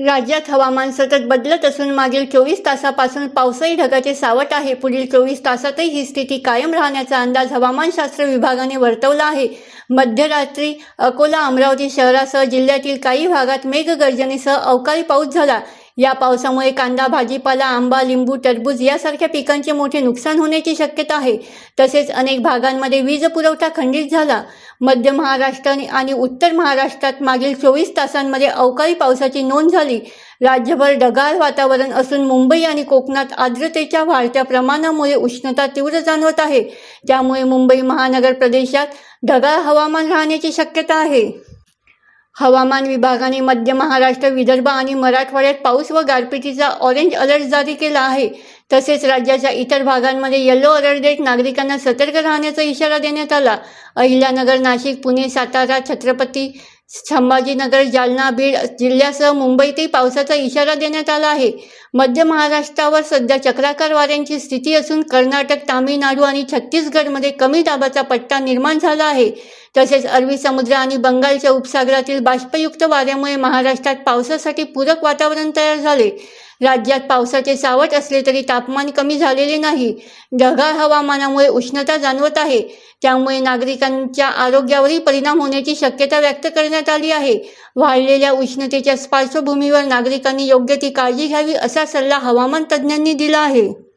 राज्यात हवामान सतत बदलत असून मागील चोवीस तासापासून पावसाळी ढगाचे सावट आहे. पुढील चोवीस तासातही ही स्थिती कायम राहण्याचा अंदाज हवामानशास्त्र विभागाने वर्तवला आहे. मध्यरात्री अकोला अमरावती शहरासह जिल्ह्यातील काही भागात मेघगर्जनेसह अवकाळी पाऊस झाला. या पावसामुळे कांदा भाजीपाला आंबा लिंबू टरबूज यासारख्या पिकांचे मोठे नुकसान होण्याची शक्यता आहे. तसेच अनेक भागांमध्ये वीज पुरवठा खंडित झाला. मध्य महाराष्ट्र आणि- उत्तर महाराष्ट्रात मागील चोवीस तासांमध्ये अवकाळी पावसाची नोंद झाली. राज्यभर ढगाळ वातावरण असून मुंबई आणि कोकणात आर्द्रतेच्या वाढत्या प्रमाणामुळे उष्णता तीव्र जाणवत आहे. त्यामुळे मुंबई महानगर प्रदेशात ढगाळ हवामान राहण्याची शक्यता आहे. हवामान विभागाने मध्य महाराष्ट्र विदर्भ आणि मराठवाड्यात पाऊस व गारपिटीचा ऑरेंज अलर्ट जारी केला आहे. तसेच राज्याच्या इतर भागांमध्ये येलो अलर्ट देत नागरिकांना सतर्क राहण्याचा इशारा देण्यात आला. अहिल्यानगर नाशिक पुणे सातारा छत्रपती संभाजीनगर जालना बीड जिल्ह्यासह मुंबईतही पावसाचा इशारा देण्यात आला आहे. मध्य महाराष्ट्रावर सध्या चक्राकार वाऱ्यांची स्थिती असून कर्नाटक तामिळनाडू आणि छत्तीसगडमध्ये कमी दाबाचा पट्टा निर्माण झाला आहे. तसेच अरबी समुद्र आणि बंगालच्या उपसागरातील बाष्पयुक्त वाऱ्यामुळे महाराष्ट्रात पावसासाठी पूरक वातावरण तयार झाले. राज्यात पावसाचे सावट असले तरी तापमान कमी झालेले नाही. ढगाळ हवामानामुळे उष्णता जाणवत आहे. त्यामुळे नागरिकांच्या आरोग्यावरही परिणाम होण्याची शक्यता व्यक्त करण्यात आली आहे. वाढलेल्या उष्णतेच्या पार्श्वभूमीवर नागरिकांनी योग्य ती काळजी घ्यावी असा सल्ला हवामान तज्ज्ञांनी दिला आहे.